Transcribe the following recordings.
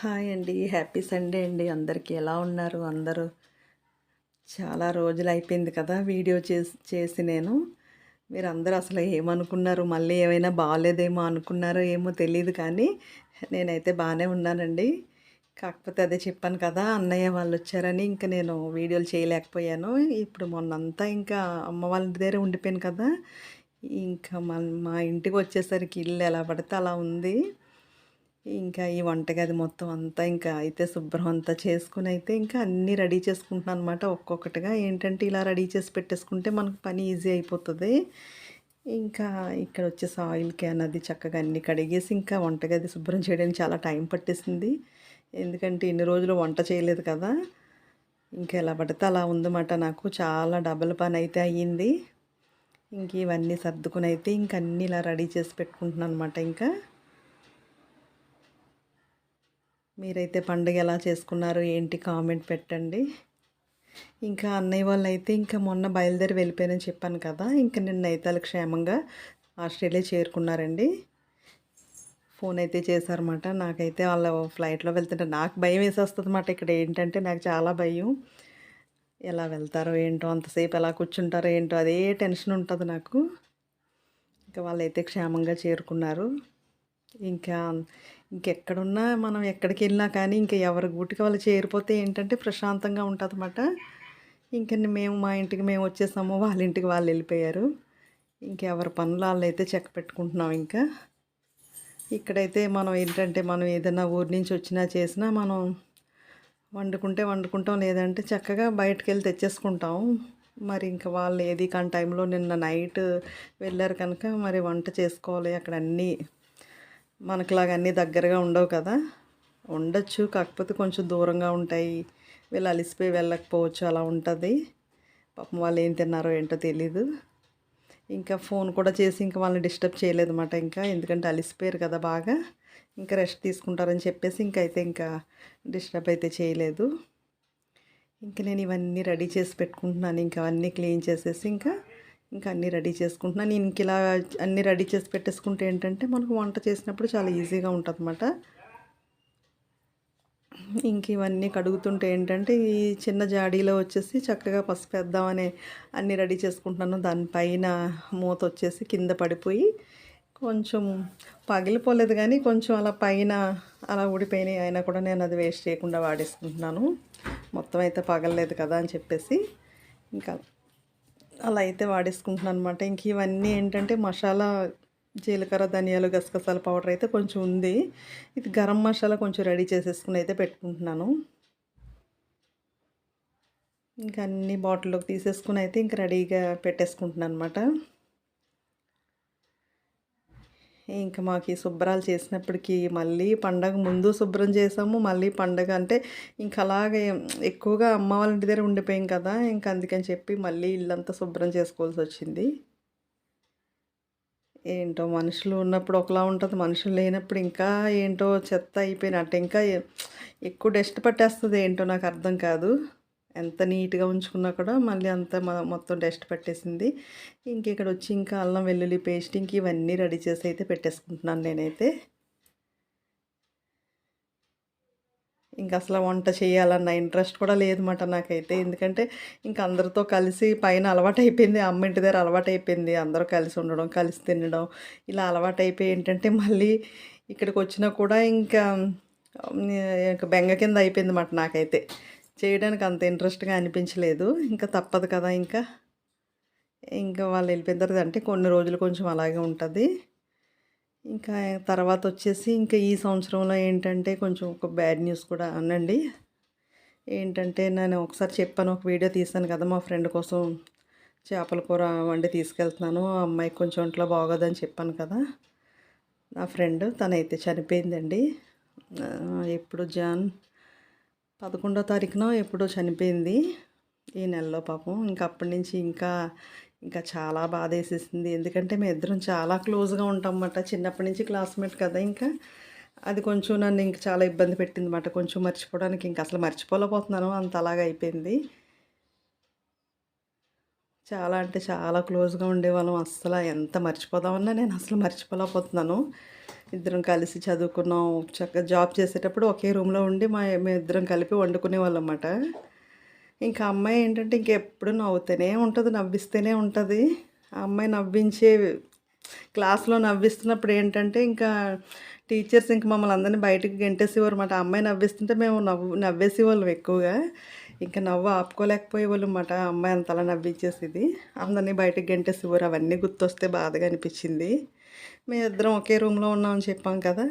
Hi అండి. Happy Sunday అండి. అందరికీ ఎలా ఉన్నారు? అందరూ చాలా రోజులు అయిపోయింది కదా వీడియో చేసి చేసి నేను. మీరు అందరూ అసలు ఏమనుకున్నారు? మళ్ళీ ఏమైనా బాగాలేదేమో అనుకున్నారో ఏమో తెలియదు కానీ నేనైతే బాగానే ఉన్నానండి. కాకపోతే అదే చెప్పాను కదా అన్నయ్య వాళ్ళు వచ్చారని ఇంకా నేను వీడియోలు చేయలేకపోయాను. ఇప్పుడు మొన్నంతా ఇంకా అమ్మ వాళ్ళ దగ్గర ఉండిపోయాను కదా. ఇంకా మన మా ఇంటికి వచ్చేసరికి ఇల్లు ఎలా పడితే అలా ఉంది. ఇంకా ఈ వంటగది మొత్తం అంతా ఇంకా అయితే శుభ్రం అంతా చేసుకుని అయితే ఇంకా అన్నీ రెడీ చేసుకుంటున్నాను అనమాట ఒక్కొక్కటిగా. ఏంటంటే ఇలా రెడీ చేసి పెట్టేసుకుంటే మనకు పని ఈజీ అయిపోతుంది. ఇంకా ఇక్కడ వచ్చేసి ఆయిల్ క్యాన్ అది చక్కగా అన్ని కడిగేసి ఇంకా వంటగది శుభ్రం చేయడానికి చాలా టైం పట్టేసింది. ఎందుకంటే ఇన్ని రోజులు వంట చేయలేదు కదా. ఇంకా ఎలా పడితే అలా ఉందన్నమాట నాకు. చాలా డబల్ పని అయితే అయ్యింది. ఇంక ఇవన్నీ సర్దుకుని అయితే ఇంక అన్నీ ఇలా రెడీ చేసి పెట్టుకుంటున్నాను అనమాట ఇంకా. మీరైతే పండుగ ఎలా చేసుకున్నారు? ఏంటి కామెంట్ పెట్టండి. ఇంకా అన్నయ్య వాళ్ళు అయితే ఇంకా మొన్న బయలుదేరి వెళ్ళిపోయానని చెప్పాను కదా ఇంకా నిన్న అయితే వాళ్ళు క్షేమంగా ఆస్ట్రేలియా చేరుకున్నారండి. ఫోన్ అయితే చేశారన్నమాట. నాకైతే వాళ్ళ ఫ్లైట్లో వెళ్తుంటే నాకు భయం వేసేస్తుంది అన్నమాట ఇక్కడ ఏంటంటే నాకు చాలా భయం. ఎలా వెళ్తారో ఏంటో అంతసేపు ఎలా కూర్చుంటారో ఏంటో అదే టెన్షన్ ఉంటుంది నాకు. ఇంకా వాళ్ళైతే క్షేమంగా చేరుకున్నారు. ఇంకా ఇంకెక్కడున్నా మనం ఎక్కడికి వెళ్ళినా కానీ ఇంకా ఎవరి గూటికి వాళ్ళు చేరిపోతే ఏంటంటే ప్రశాంతంగా ఉంటుంది అన్నమాట ఇంక మేము మా ఇంటికి మేము వచ్చేసాము వాళ్ళ ఇంటికి వాళ్ళు వెళ్ళిపోయారు. ఇంకెవరి పనులు వాళ్ళు అయితే చెక్క పెట్టుకుంటున్నాం ఇంకా. ఇక్కడైతే మనం ఏంటంటే మనం ఏదైనా ఊరి నుంచి వచ్చినా చేసినా మనం వండుకుంటే వండుకుంటాం లేదంటే చక్కగా బయటకు వెళ్ళి తెచ్చేసుకుంటాం. మరి ఇంకా వాళ్ళు ఏది కాని టైంలో నిన్న నైట్ వెళ్ళారు కనుక మరి వంట చేసుకోవాలి అక్కడ అన్నీ మనకులాగా అన్నీ దగ్గరగా ఉండవు కదా. ఉండొచ్చు కాకపోతే కొంచెం దూరంగా ఉంటాయి. వీళ్ళు అలిసిపోయి వెళ్ళకపోవచ్చు అలా ఉంటుంది. పాపం వాళ్ళు ఏం తిన్నారో ఏంటో తెలీదు. ఇంకా ఫోన్ కూడా చేసి ఇంకా వాళ్ళని డిస్టర్బ్ చేయలేదన్నమాట ఇంకా. ఎందుకంటే అలిసిపోయారు కదా బాగా. ఇంకా రెస్ట్ తీసుకుంటారని చెప్పేసి ఇంకా అయితే ఇంకా డిస్టర్బ్ అయితే చేయలేదు. ఇంకా నేను ఇవన్నీ రెడీ చేసి పెట్టుకుంటున్నాను. ఇంకా అవన్నీ క్లీన్ చేసేసి ఇంకా ఇంకా అన్నీ రెడీ చేసుకుంటున్నాను నేను ఇంక ఇలా అన్నీ రెడీ చేసి పెట్టేసుకుంటే ఏంటంటే మనకు వంట చేసినప్పుడు చాలా ఈజీగా ఉంటుంది అన్నమాట ఇంక ఇవన్నీ కడుగుతుంటే ఏంటంటే ఈ చిన్న జాడీలో వచ్చేసి చక్కగా పసుపు వేద్దామని అన్నీ రెడీ చేసుకుంటున్నాను. దానిపైన మూత వచ్చేసి కింద పడిపోయి కొంచెం పగిలిపోలేదు కానీ కొంచెం అలా పైన అలా ఊడిపోయినాయి అయినా కూడా నేను అది వేస్ట్ చేయకుండా వాడేసుకుంటున్నాను. మొత్తం అయితే పగలలేదు కదా అని చెప్పేసి ఇంకా అలా అయితే వాడేసుకుంటున్నాను అనమాట ఇంక ఇవన్నీ ఏంటంటే మసాలా జీలకర్ర ధనియాలు గసగసాల పౌడర్ అయితే కొంచెం ఉంది. ఇది గరం మసాలా కొంచెం రెడీ చేసేసుకుని అయితే పెట్టుకుంటున్నాను. ఇంకా అన్ని బాటిల్లోకి తీసేసుకుని అయితే ఇంక రెడీగా పెట్టేసుకుంటున్నాను అనమాట ఇంకా మాకు ఈ శుభ్రాలు చేసినప్పటికీ మళ్ళీ పండగ ముందు శుభ్రం చేసాము. మళ్ళీ పండగ అంటే ఇంకా అలాగే ఎక్కువగా అమ్మ వాళ్ళ ఇంటి దగ్గర ఉండిపోయాం కదా ఇంకా అందుకని చెప్పి మళ్ళీ ఇల్లంతా శుభ్రం చేసుకోవాల్సి వచ్చింది. ఏంటో మనుషులు ఉన్నప్పుడు ఒకలా ఉంటుంది మనుషులు లేనప్పుడు ఇంకా ఏంటో చెత్త అయిపోయినట్టు ఇంకా ఎక్కువ డస్ట్ పట్టేస్తుంది ఏంటో నాకు అర్థం కాదు. ఎంత నీట్గా ఉంచుకున్నా కూడా మళ్ళీ అంత మొత్తం డస్ట్ పట్టేసింది. ఇంక ఇక్కడ వచ్చి ఇంకా అల్లం వెల్లుల్లి పేస్ట్ ఇంక ఇవన్నీ రెడీ చేసి అయితే పెట్టేసుకుంటున్నాను నేనైతే. ఇంక అసలు వంట చేయాలన్న ఇంట్రెస్ట్ కూడా లేదన్నమాట నాకైతే. ఎందుకంటే ఇంక అందరితో కలిసి పైన అలవాటు అయిపోయింది. అమ్మ ఇంటి దగ్గర అలవాటు అయిపోయింది. అందరూ కలిసి ఉండడం కలిసి తినడం ఇలా అలవాటు అయిపోయి ఏంటంటే మళ్ళీ ఇక్కడికి వచ్చినా కూడా ఇంకా ఇంకా బెంగ కింద అయిపోయింది అన్నమాట నాకైతే. చేయడానికి అంత ఇంట్రెస్ట్గా అనిపించలేదు. ఇంకా తప్పదు కదా ఇంకా. ఇంకా వాళ్ళు వెళ్ళిపోయిన తర్వాత అంటే కొన్ని రోజులు కొంచెం అలాగే ఉంటుంది. ఇంకా తర్వాత వచ్చేసి ఇంకా ఈ సంవత్సరంలో ఏంటంటే కొంచెం ఒక బ్యాడ్ న్యూస్ కూడా అనండి. ఏంటంటే నేను ఒకసారి చెప్పాను ఒక వీడియో తీసాను కదా మా ఫ్రెండ్ కోసం చేపల కూర వండి తీసుకెళ్తున్నాను ఆ అమ్మాయికి కొంచెం ఒంట్లో బాగోదని చెప్పాను కదా. నా ఫ్రెండ్ తనైతే చనిపోయిందండి. ఎప్పుడు జాన్ పదకొండో తారీఖున ఎప్పుడో చనిపోయింది. ఈ నెలలో పాపం. ఇంకా అప్పటి నుంచి ఇంకా ఇంకా చాలా బాధ వేసేసింది ఎందుకంటే మేము ఇద్దరం చాలా క్లోజ్గా ఉంటాం అన్నమాట చిన్నప్పటి నుంచి క్లాస్మేట్ కదా ఇంకా. అది కొంచెం నన్ను ఇంకా చాలా ఇబ్బంది పెట్టింది అన్నమాట కొంచెం మర్చిపోవడానికి ఇంకా అసలు మర్చిపోలేకపోతున్నాను. అంత అలాగా అయిపోయింది. చాలా అంటే చాలా క్లోజ్గా ఉండేవాళ్ళం. అస్సలు ఎంత మర్చిపోదామన్నా నేను అసలు మర్చిపోలేకపోతున్నాను. ఇద్దరం కలిసి చదువుకున్నాం. చక్కగా జాబ్ చేసేటప్పుడు ఒకే రూమ్లో ఉండి మా మేము ఇద్దరం కలిపి వండుకునే వాళ్ళం ఇంకా అమ్మాయి ఏంటంటే ఇంకెప్పుడు నవ్వుతూనే ఉంటుంది నవ్విస్తూనే ఉంటుంది. ఆ అమ్మాయి నవ్వించే క్లాస్లో నవ్విస్తున్నప్పుడు ఏంటంటే ఇంకా టీచర్స్ ఇంక మమ్మల్ని అందరినీ బయటకు గెంటేసేవారు అన్నమాట. అమ్మాయి నవ్విస్తుంటే మేము నవ్వు నవ్వేసేవాళ్ళం ఎక్కువగా. ఇంకా నవ్వు ఆపుకోలేకపోయేవాళ్ళం అన్నమాట అమ్మాయి అంతలా నవ్వించేసేది అందరినీ బయటకు గెంటేసేవారు. అవన్నీ గుర్తొస్తే బాధగా అనిపించింది. మేమిద్దరం ఒకే రూమ్లో ఉన్నామని చెప్పాం కదా.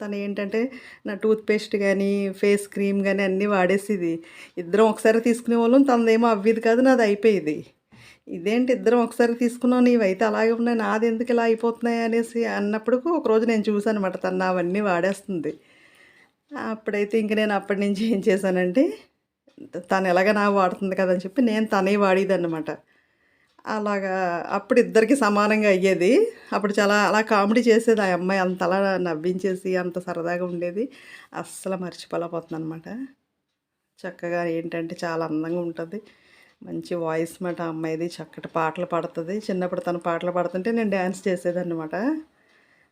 తను ఏంటంటే నా టూత్ పేస్ట్ కానీ ఫేస్ క్రీమ్ కానీ అన్నీ వాడేసేది. ఇద్దరం ఒకసారి తీసుకునే వాళ్ళం. తనదేమో అవ్వేది కాదు నాది అయిపోయేది. ఇదేంటి ఇద్దరం ఒకసారి తీసుకున్నావు? నీవైతే అలాగే ఉన్నాయి. నాది ఎందుకు ఇలా అయిపోతున్నాయి అనేసి అన్నప్పుడు ఒకరోజు నేను చూసాను అనమాట తను అవన్నీ వాడేస్తుంది. అప్పుడైతే ఇంక నేను అప్పటి నుంచి ఏం చేశానంటే తను ఎలాగ నా వాడుతుంది కదని చెప్పి నేను తనే వాడేదన్నమాట. అలాగా అప్పుడు ఇద్దరికి సమానంగా అయ్యేది. అప్పుడు చాలా అలా కామెడీ చేసేది ఆ అమ్మాయి. అంత అలా నవ్వించేసి అంత సరదాగా ఉండేది. అస్సలు మర్చిపోలేకపోతుంది అనమాట చక్కగా ఏంటంటే చాలా అందంగా ఉంటుంది. మంచి వాయిస్ మాట ఆ అమ్మాయిది. చక్కటి పాటలు పాడుతుంది. చిన్నప్పుడు తను పాటలు పాడుతుంటే నేను డ్యాన్స్ చేసేదన్నమాట.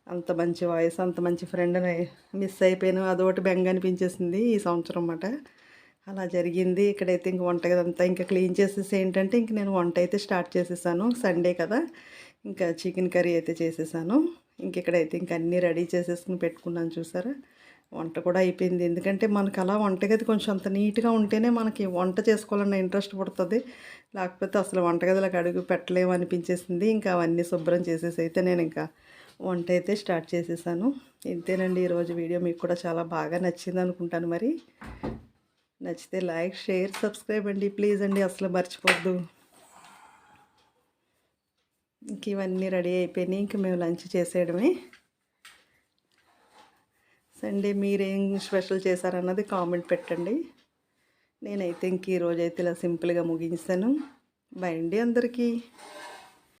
అంత మంచి వాయిస్ అంత మంచి ఫ్రెండ్ని మిస్ అయిపోయాను. అదొకటి బెంగ అనిపించేసింది ఈ సంవత్సరం అన్నమాట. అలా జరిగింది. ఇక్కడైతే ఇంక వంట అంతా ఇంకా క్లీన్ చేసేసి ఏంటంటే ఇంక నేను వంట అయితే స్టార్ట్ చేసేసాను. సండే కదా ఇంకా చికెన్ కర్రీ అయితే చేసేసాను. ఇంక ఇక్కడైతే ఇంక అన్నీ రెడీ చేసేసుకుని పెట్టుకున్నాను చూసారా? వంట కూడా అయిపోయింది. ఎందుకంటే మనకు అలా వంటగది కొంచెం అంత నీట్గా ఉంటేనే మనకి వంట చేసుకోవాలన్న ఇంట్రెస్ట్ పడుతుంది. లేకపోతే అసలు వంటగదిలోకి అడుగు పెట్టలేము అనిపించేసింది. ఇంకా అవన్నీ శుభ్రం చేసేసి అయితే నేను ఇంకా వంట అయితే స్టార్ట్ చేసేసాను. ఇంతేనండి. ఈరోజు వీడియో మీకు కూడా చాలా బాగా నచ్చింది అనుకుంటాను మరి. నచ్చితే లైక్ షేర్ సబ్స్క్రైబ్ అండి. ప్లీజ్ అండి అసలు మర్చిపోద్దు. ఇంక ఇవన్నీ రెడీ అయిపోయినాయి. ఇంక మేము లంచ్ చేసేయడమే. సండే మీరేం స్పెషల్ చేశారన్నది కామెంట్ పెట్టండి. నేనైతే ఇంక ఈరోజైతే ఇలా సింపుల్గా ముగించాను. బై అండి అందరికీ.